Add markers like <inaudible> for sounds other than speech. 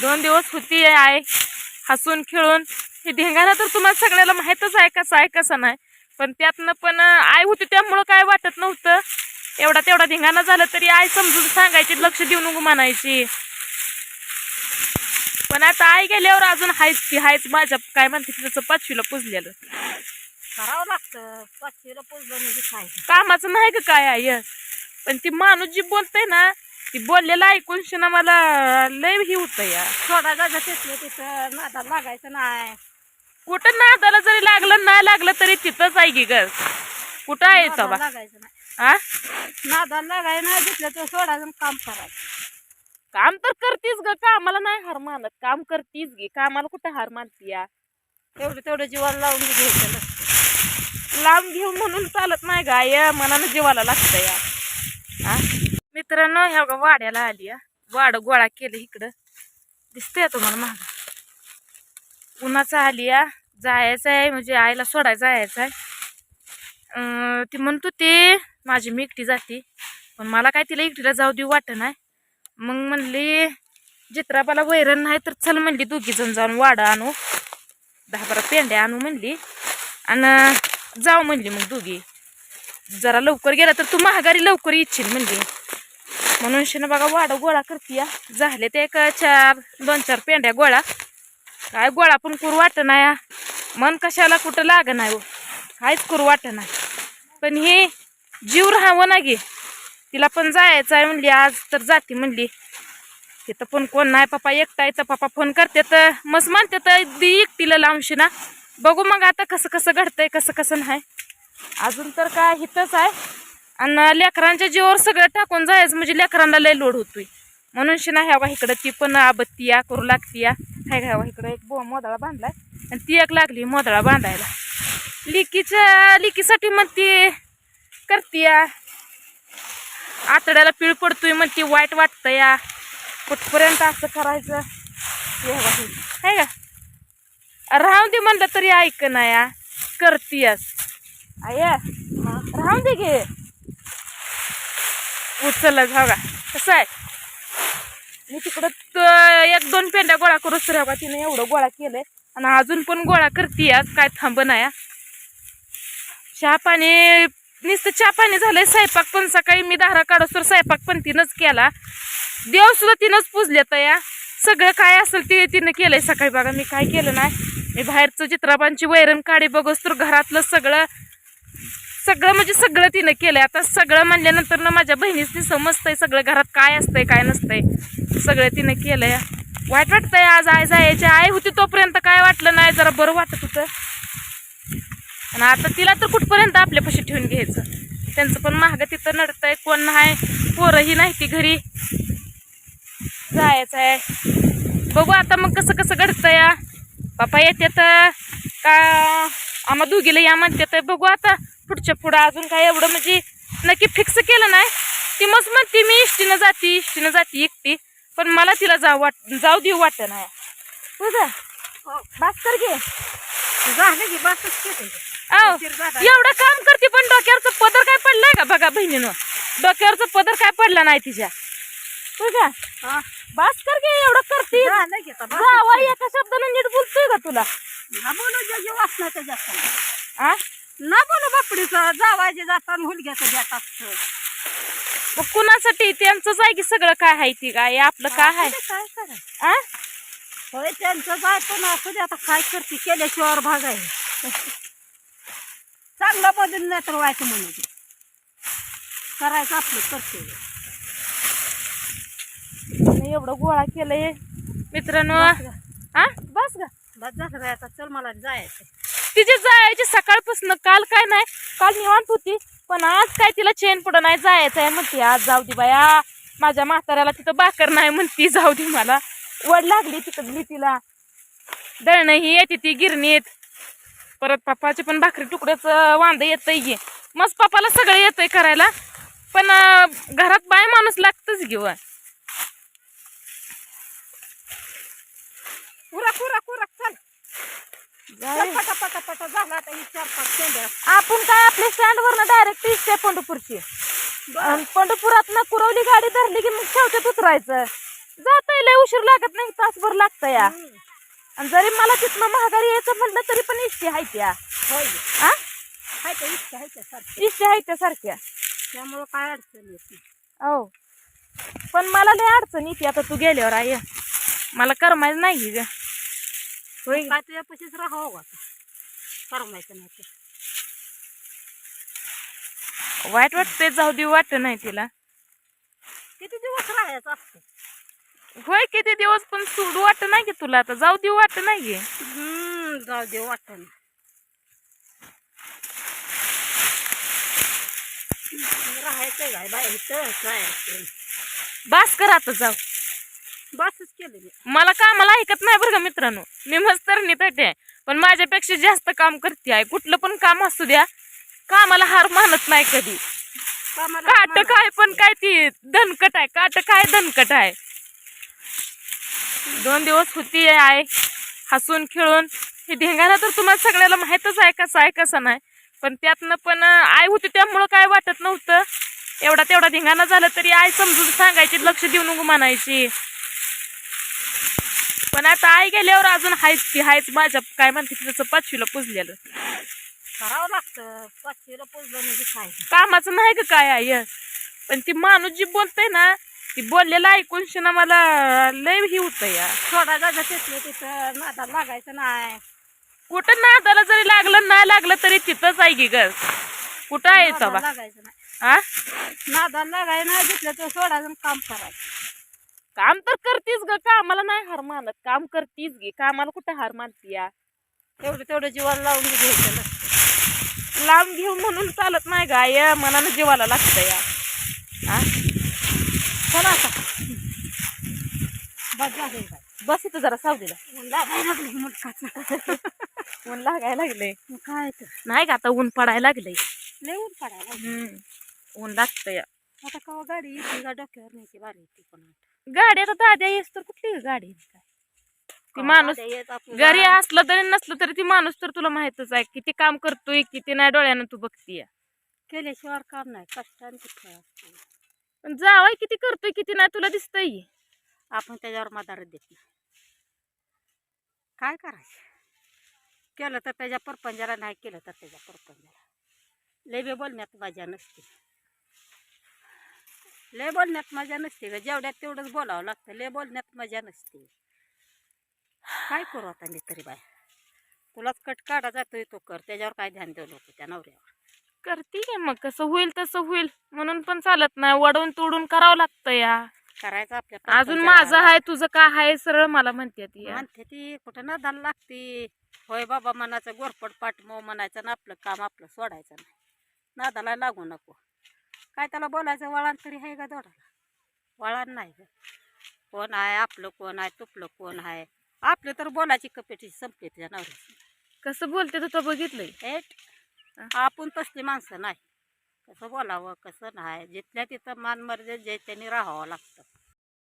दोन दिवस होती आहे हसून खेळून. हे ढेंगाणा तर तुम्हाला सगळ्याला माहीतच आहे कसं आहे कसं नाही. पण त्यातनं पण आई होती त्यामुळं काय वाटत नव्हतं. एवढा तेवढा धिंगाणा झाला तरी आई समजून सांगायची लक्ष देऊ नको म्हणायची. पण आता आई गेल्यावर अजून हायच ती हायच माझ्या काय म्हणते ती तसं पाचवीला पुजलेलं. करावं लागतं. पाचशेला पोचलं म्हणजे काय? कामाचं नाही का काय आहे पण ती माणूस जी बोलतय ना ती बोललेलं ऐकून शिना मला लय ही होतं या. थोडा जागा तिथलं तिथं नादा लागायचं नाही. कुठं नादाला जरी लागलं नाही लागलं तरी तिथंच आहे की ग. कुठं आहे तवा लागायचं नाही. हा लागायचं नाही तिथलं तर सोडायचं काम करायचं. काम तर करतीस ग कामाला नाही हार मानत. काम करतीस गे कामाला कुठं हार मानती या? तेवढं तेवढं जीवाला लावून घ्यायचं. लांब घेऊ म्हणून चालत नाही गा या मनानं जीवाला लागतं या. हा मित्रांनो ह्या बघा वाड्याला आली या वाड गोळा केलं इकडं. दिसतंय तुम्हाला महाग उन्हाचं आली या जायचं आहे म्हणजे आईला सोडायचं जायचं आहे. ती म्हणतो ते माझी मी एकटी जाते पण मला काय तिला एकटीला जाऊ देऊ वाटत नाही. मग म्हणली जित्राबाला वैरण नाही तर चल म्हणली दोघी जण जाऊन वाडा आणू. दहा बारा पेंड्या आणू म्हणली. आणि जाऊ म्हणली मग दोघी. जरा लवकर गेला तर तू महागारी लवकर येशील म्हणली. म्हणून शिन बघा वाडा गोळा करतीया. झाले ते एक चार दोन चार पेंड्या गोळा. काय गोळा पण करू वाट नाही मन कशाला कुठं लाग नाही हो. काहीच करू वाट नाही. पण हे जीव राहावं ना गे. तिला पण जायचं आहे म्हणली आज तर जाते म्हणली. तिथं पण कोण नाही पप्पा एकटायचा पप्पा फोन करते तर मस्त म्हणते तर दी एकटीला लावशी ना बघू मग आता कसं कसं घडतंय कसं कसं नाही. अजून तर काय हिथंच आहे. आणि लेकरांच्या जीवावर सगळं टाकून जायचं म्हणजे लेकरांना लय लोड होतोय. म्हणून शिना ह्यावा इकडं ती पण आबत्ती या करू लागती या हाय घ्यावा इकडं एक बो मोदळा बांधलाय. आणि ती एक लागली मोदळा बांधायला. लिकीच्या लिकीसाठी मग ती करतीया. आतड्याला पीळ पडतोय मग ती वाईट वाटतं या कुठपर्यंत असं करायचं? हे हे. का राहून दे म्हणलं तरी ऐक ना या. करतीयास. आया राहून दे घे. उचलच हो का कसं आहे? मी तिकडं एक दोन पेंड्या गोळा करूच तर बघा तिने एवढं गोळा केलंय. आणि अजून पण गोळा करते आज काय थांब या. चहा पाणी नुसतं चहा पाणी झालंय. स्वयंपाक पण सकाळी मी दारा काढूस तर स्वयंपाक पण तिनंच केला. देव सुद्धा तिनंच पुजले तया या. सगळं काय असेल ते तिनं केलंय सकाळी बघा. मी काय केलं नाही. मी बाहेरचं चित्रपांची वैरण काढी बघूस तर घरातलं सगळं सगळं म्हणजे सगळं तिनं केलंय. आता सगळं म्हणल्यानंतर ना माझ्या बहिणीसनी समजतंय सगळं घरात काय असतंय काय नसतंय. सगळं तिनं केलंय. वाईट वाटतंय आज आय जायची. आई होती तोपर्यंत काय वाटलं नाही जरा बरं वाटत होतं. आणि आता तिला तर कुठपर्यंत आपल्यापाशी ठेवून घ्यायचं? त्यांचं पण महाग तिथं नडतंय. कोण नाही पोरंही नाही ती घरी. जायचं आहे बघू आता मग कसं कसं घडतं या बापा येते तर का आम्हा दोघीला या म्हणते तर बघू आता. पुढच्या पुढं अजून काय एवढं म्हणजे नक्की फिक्स केलं नाही. ती मस्त म्हणते मी इष्टीनं जाती इष्टीनं जाती एकटी पण मला तिला जाऊ वाट जाऊ देऊ वाटत नाही. तुझं बास कर घे. झालं की बसच. एवढं काम करते पण डोक्यावरचं पदर काय पडलाय का बघा बहिणीनं? डोक्यावरचं पदर काय पडला नाही तिच्या? तुझ्या हा? बास कर घे एवढं करते. एका शब्दानं नीट बोलतोय का तुला? ना बोलू बापडीचं जावायचे जातात हुलग्याचं जात असतं. मग कुणासाठी? त्यांचंच आहे की सगळं काय आहे ती काय आपलं काय आहे? काय करायचं? आ? होय त्यांचं जाय पण असू दे आता काय करते? केल्याशिवाय भाग आहे. चांगलं बदल नाही तर व्हायचं म्हणून ते. करायचं आपलं करते एवढं गोळा केलंय. मित्रांनो आ? बस गा. बस झालं बाई आता चल मला जायचं तिची जायची सकाळपासून काल काय नाही काल निवांत होती पण आज काय तिला चेन पुढं नाही जायचं आहे म्हणते आज जाऊ दे बाया माझ्या म्हाताऱ्याला तिथं बाकर नाही म्हणती जाऊ दे मला. वड लागली तिकडली तिला. दळणं ही येते ती गिरणीत परत पप्पाचे पण भाकरी तुकड्याच वांद येतंय घे मस्त पप्पाला सगळं येतंय करायला. पण घरात बाय माणूस लागतच घेऊ कुरा कुरा कुरा चल चल पटा पटा पटा झाला आता ही चार पाच शेंड्या. आपण काय आपल्या स्टँडवरनं डायरेक्ट इष्ट पंढरपूरची. आणि पंढरपुरात ना कुरवली गाडी धरली की मग शेवट्यात उतरायचं जात लय उशीर लागत नाही तासभर लागतं या. आणि जरी मला तिथनं महागारी यायचं म्हणलं तरी पण इष्टी आहे त्या. हा इच्छा इष्टी आहे त्या सारख्या. त्यामुळं काय अडचण येत हो पण मला लय अडचण येते आता तू गेल्यावर आई. मला करमायचं नाही ग. होय. काय तुझ्या पशीच राहावं आता. करमायचं नाही ते. वाईट वाटतंय जाऊ देऊ वाटत नाही तिला. किती दिवस राहायचं असतं? होय किती दिवस पण सोडू वाटत नाही की तुला आता. जाऊ देऊ वाटत नाही गे हम्म, जाऊ दे वाटत राहायचं काय बाई इथं काय असेल. बास कर आता जाऊ. बसच केलं मी. मला कामाला ऐकत नाही बरं का मित्रांनो. मी मस्त आहे. पण माझ्यापेक्षा जास्त काम करते आहे कुठलं पण काम असू द्या कामाला हार मानत नाही कधी. काट काय पण काय ती दणकट आहे. काट काय दणकट आहे. दोन दिवस होती आहे हसून खेळून. हे ढेंगाणा तर तुम्हाला सगळ्याला माहीतच आहे कसं आहे कसं नाही. पण त्यातनं पण आई होती त्यामुळं काय वाटत नव्हतं. एवढा तेवढा धिंगाणा झाला तरी आई समजून सांगायची लक्ष देऊ नको म्हणायची. पण आता आई गेल्यावर अजून हायच ती हायच माझ्या काय म्हणते की त्याचं पाचवीला पुजलेलं. करावं लागतं. पाचशेला पोचलं म्हणजे काय? कामाचं नाही का काय आहे पण ती माणूस जी बोलतय ना ती बोललेलं ऐकून शिना मला लय ही होतं या. थोडा तिथलं तिथं नादा लागायचं नाही. कुठं नादाला जरी लागलं नाही लागलं तरी तिथंच आहे की ग. कुठं आहे नादाला बा लागायचं नाही. हा लागायचं नाही तिथलं तर सोडायचं आणि काम करायचं. काम तर करतीस ग कामाला नाही हार मानत? काम करतीस गे कामाला कुठं हार मानती या? तेवढं तेवढं जीवाला लावून घ्यायचं नसतं लांब घेऊन म्हणून चालत नाही गा या मनानं जीवाला लागतं या. हा चला आता. बस इथं जरा सावलीला. ऊन लागायला लागलं <laughs> काय नाही का आता ऊन पडायला लागलंय. लय ऊन पडायला लागलं. ऊन लागतं या. आता कवा गाडी येते का? डोक्यावर नाही की बारी येते पण गाडी आता दाद्या येस तर कुठली गाडी काय? ती माणूस घरी असलं तरी नसलं तरी ती माणूस तर तुला माहितच आहे किती काम करतोय किती नाही डोळ्यानं तू बघतीय. केल्याशिवाय काम नाही कष्टाने असते? पण जावाय किती करतोय किती नाही तुला दिसतंय. आपण त्याच्यावर मदारत देत नाही. काय करायचं? केलं तर त्याच्या परपंजाला नाही केलं तर त्याच्या परपंजाला लय बी बोलण्यात मजा नसते. लय बोलण्यात मजा नसते ग. जेवढ्यात तेवढंच बोलावं लागतं. लय बोलण्यात मजा नसते. काय करू आता मी तरी बाय? तुलाच कट काढा जातोय तो कर. त्याच्यावर काय ध्यान देऊ नको त्या नवऱ्यावर. करते की मग. कसं होईल तसं होईल. म्हणून पण चालत नाही. वडवून तोडून करावं लागतं या. करायचं आपल्या अजून. माझं आहे तुझं काय आहे सरळ मला म्हणते ती. म्हणते ती कुठं ना दाल लागते. होय बाबा मनाचं गोरपट पाठमो म्हणायचं ना आपलं काम आपलं सोडायचं नाही. नादाला लागू नको. काय त्याला बोलायचं? वळण तरी आहे का दोडाला वळण नाही ग. कोण आहे आपलं कोण आहे तुपलं कोण आहे आपलं तर बोलायची कपेटी संपली तुझ्या नवऱ्याची. कसं बोलते तू? तर बघितलंय. हेट हा. आपण तसली माणसं नाही. कसं बोलावं? कसं नाही? जिथल्या तिथं मान मर्यादा जे त्यांनी राहावं लागतं.